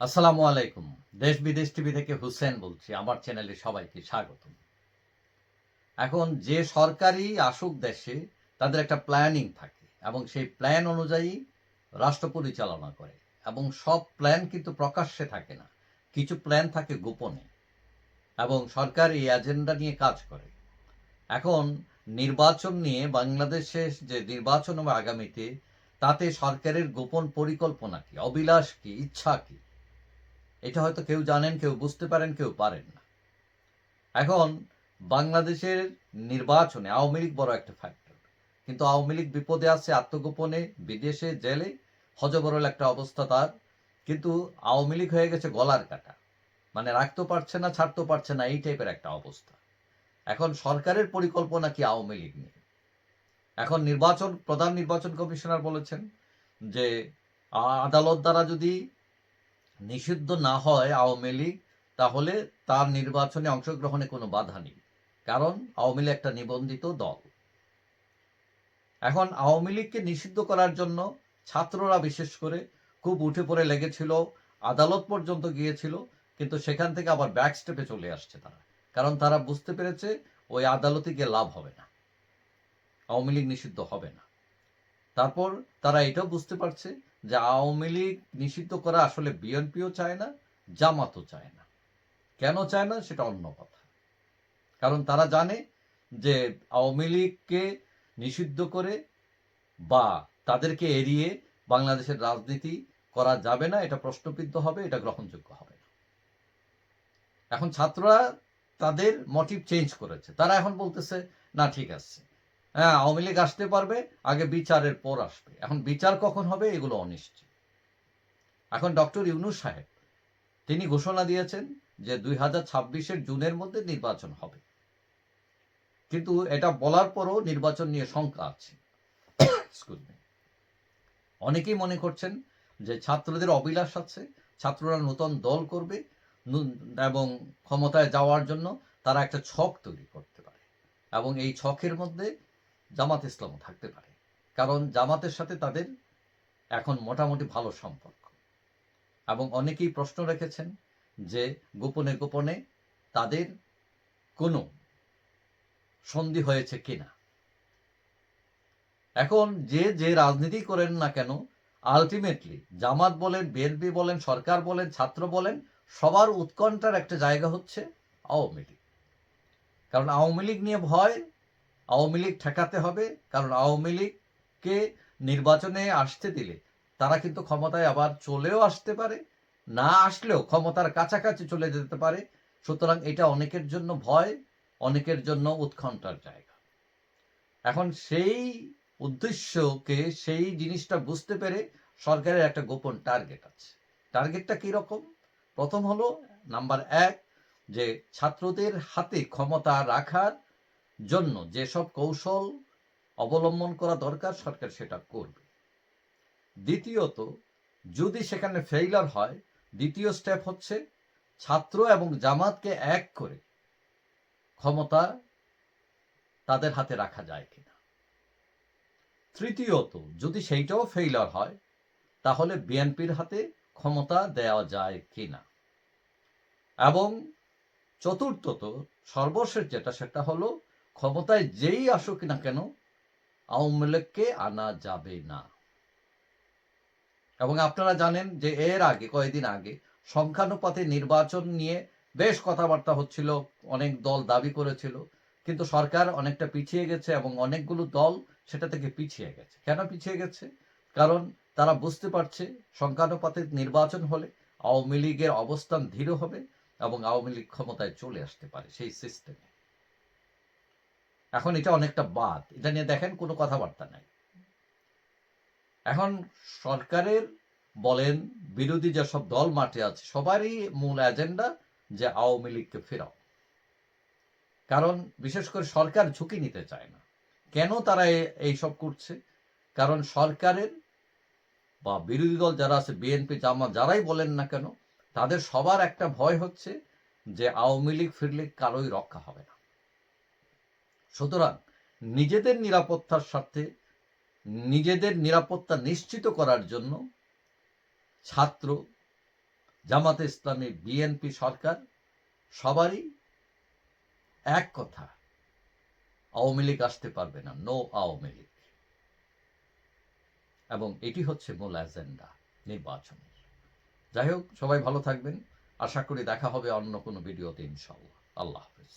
আসসালামু আলাইকুম। দেশ বিদেশ টিভি থেকে হুসেন বলছি, আমার চ্যানেলে সবাইকে স্বাগত এখন যে সরকারি আসুক দেশে, তাদের একটা প্ল্যানিং থাকে এবং সেই প্ল্যান অনুযায়ী রাষ্ট্র পরিচালনা করে এবং সব প্ল্যান কিন্তু প্রকাশ্যে থাকে না। কিছু প্ল্যান থাকে গোপনে এবং সরকার এই এজেন্ডা নিয়ে কাজ করে। এখন নির্বাচন নিয়ে বাংলাদেশে যে নির্বাচন হবে আগামীতে, তাতে সরকারের গোপন পরিকল্পনা কি, অবিলাস কি, ইচ্ছা কি? এটা হয়তো কেউ জানেন, কেউ বুঝতে পারেন, কেউ পারেন না। এখন বাংলাদেশের নির্বাচনে আওয়ামী লীগ বড় একটা ফ্যাক্টর কিন্তু আওয়ামী লীগ বিপদে আছে, আত্মগোপনে, বিদেশে, জেলে, হজবরল একটা অবস্থা তার। কিন্তু আওয়ামী লীগ হয়ে গেছে গলার কাটা। মানে রাখতে পারছে না, ছাড়তে পারছে না, এই টাইপের একটা অবস্থা। এখন সরকারের পরিকল্পনা কি আওয়ামী লীগ নিয়ে? এখন নির্বাচন, প্রধান নির্বাচন কমিশনার বলেছেন যে আদালত দ্বারা যদি নিষিদ্ধ না হয় আওয়ামী লীগ, তাহলে তার নির্বাচনে অংশগ্রহণে কোনো বাধা নেই। কারণ আওয়ামী লীগ একটা নিবন্ধিত দল। এখন আওয়ামী লীগকে নিষিদ্ধ করার জন্য ছাত্ররা বিশেষ করে খুব উঠে পড়ে লেগেছিল, আদালত পর্যন্ত গিয়েছিল, কিন্তু সেখান থেকে আবার ব্যাক স্টেপে চলে আসছে তারা। কারণ তারা বুঝতে পেরেছে ওই আদালতে গিয়ে লাভ হবে না। আওয়ামী লীগ নিষিদ্ধ হবে না। তারপর তারা এটাও বুঝতে পারছে যে আওয়ামী লীগ নিষিদ্ধ করা আসলে বিএনপিও চায় না, জামাতও চায় না। কেন চায় না সেটা অন্য কথা। কারণ তারা জানে যে আওয়ামী লীগকে নিষিদ্ধ করে বা তাদেরকে এড়িয়ে বাংলাদেশের রাজনীতি করা যাবে না, এটা প্রশ্নবিদ্ধ হবে, এটা গ্রহণযোগ্য হবে না। এখন ছাত্ররা তাদের মোটিভ চেঞ্জ করেছে। তারা এখন বলতেছে, না, ঠিক আছে। হ্যাঁ আওয়ামী লীগ আসতে পারবে, আগে বিচারের পর আসবে। এখন বিচার কখন হবে এগুলো অনিশ্চিত। এখন ডক্টর ইউনুস সাহেব, তিনি ঘোষণা দিয়েছেন যে দুই হাজার ছাব্বিশের জুনের মধ্যে নির্বাচন হবে। কিন্তু এটা বলার পরও নির্বাচন নিয়ে শঙ্কা আছে। অনেকেই মনে করছেন যে ছাত্রদের অবিলাস আছে, ছাত্ররা নতুন দল করবে এবং ক্ষমতায় যাওয়ার জন্য তারা একটা ছক তৈরি করতে পারে। এবং এই ছকের মধ্যে জামাত ইসলামও থাকতে পারে। কারণ জামাতের সাথে তাদের এখন মোটামুটি ভালো সম্পর্ক। এবং অনেকেই প্রশ্ন রেখেছেন যে গোপনে গোপনে তাদের কোনো সন্ধি হয়েছে কিনা। এখন যে যে রাজনীতি করেন না কেন আলটিমেটলি জামাত বলেন, বিএনপি বলেন, সরকার বলেন, ছাত্র বলেন, সবার উৎকণ্ঠার একটা জায়গা হচ্ছে আওয়ামী লীগ। কারণ আওয়ামী লীগ নিয়ে ভয় আওয়ামী লীগ ঠেকাতে হবে, কারণ আওয়ামী লীগকে নির্বাচনে আসতে দিলে তারা কিন্তু ক্ষমতায় আবার চলেও আসতে পারে, না আসলেও ক্ষমতার কাছাকাছি চলে যেতে পারে। সুতরাং এটা অনেকের জন্য ভয়, অনেকের জন্য উৎকণ্ঠার জায়গা। এখন সেই উদ্দেশ্যকে, সেই জিনিসটা বুঝতে পেরে সরকারের একটা গোপন টার্গেট আছে। টার্গেটটা কি রকম? প্রথম হলো, নাম্বার এক, যে ছাত্রদের হাতে ক্ষমতা রাখার জন্য যেসব কৌশল অবলম্বন করা দরকার, সরকার সেটা করবে। দ্বিতীয়ত, যদি সেখানে ফেইলার হয়, দ্বিতীয় স্টেপ হচ্ছে ছাত্র এবং জামাতকে এক করে ক্ষমতা তাদের হাতে রাখা যায় কিনা। তৃতীয়ত, যদি সেইটাও ফেইলার হয়, তাহলে বিএনপির হাতে ক্ষমতা দেওয়া যায় কিনা। এবং চতুর্থত, সর্বশেষ যেটা, সেটা হলো ক্ষমতায় যেই আসুক না কেন, আওয়ামী লীগকে আনা যাবে না। এবং আপনারা জানেন যে এর আগে, কয়েকদিন আগে সংখ্যানুপাতে নির্বাচন নিয়ে বেশ কথাবার্তা হচ্ছিল, অনেক দল দাবি করেছিল, কিন্তু সরকার অনেকটা পিছিয়ে গেছে এবং অনেকগুলো দল সেটা থেকে পিছিয়ে গেছে। কেন পিছিয়ে গেছে? কারণ তারা বুঝতে পারছে সংখ্যানুপাতে নির্বাচন হলে আওয়ামী লীগের অবস্থান ধীর হবে এবং আওয়ামী লীগ ক্ষমতায় চলে আসতে পারে সেই সিস্টেমে এখন এটা অনেকটা বাদ। এটা নিয়ে দেখেন কোনো কথাবার্তা নাই। এখন সরকারের বলেন, বিরোধী যেসব দল মাঠে আছে, সবারই মূল এজেন্ডা যে আওয়ামী লীগকে ফেরাও। কারণ বিশেষ করে সরকার ঝুঁকি নিতে চায় না। কেন তারা এইসব করছে? কারণ সরকারের বা বিরোধী দল যারা আছে, বিএনপি, জামা, যারাই বলেন না কেন, তাদের সবার একটা ভয় হচ্ছে যে আওয়ামী লীগ ফিরলে কারোই রক্ষা হবে না। সুতরাং নিজেদের নিরাপত্তার স্বার্থে নিজেদের নিরাপত্তা নিশ্চিত করার জন্য ছাত্র, জামাতে ইসলামী বিএনপি সরকার সবারই এক কথা, আওয়ামী লীগ আসতে পারবে না নো আওয়ামী লীগ। এবং এটি হচ্ছে মূল এজেন্ডা নির্বাচনের। যাই হোক, সবাই ভালো থাকবেন। আশা করি দেখা হবে অন্য কোনো ভিডিওতে ইনশাল্লাহ আল্লাহ হাফিজ।